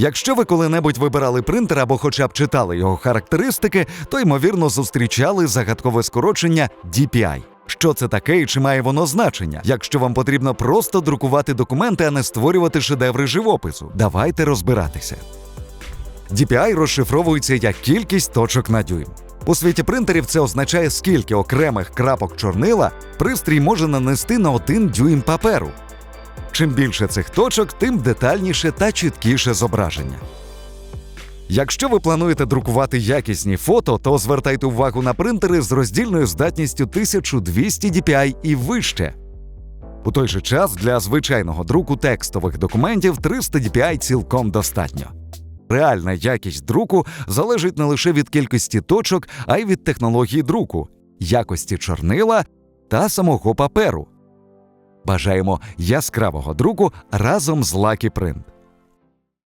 Якщо ви коли-небудь вибирали принтер або хоча б читали його характеристики, то ймовірно зустрічали загадкове скорочення DPI. Що це таке і чи має воно значення, якщо вам потрібно просто друкувати документи, а не створювати шедеври живопису? Давайте розбиратися. DPI розшифровується як кількість точок на дюйм. У світі принтерів це означає, скільки окремих крапок чорнила пристрій може нанести на один дюйм паперу. Чим більше цих точок, тим детальніше та чіткіше зображення. Якщо ви плануєте друкувати якісні фото, то звертайте увагу на принтери з роздільною здатністю 1200 dpi і вище. У той же час для звичайного друку текстових документів 300 dpi цілком достатньо. Реальна якість друку залежить не лише від кількості точок, а й від технології друку, якості чорнила та самого паперу. Бажаємо яскравого друку разом з Lucky Print.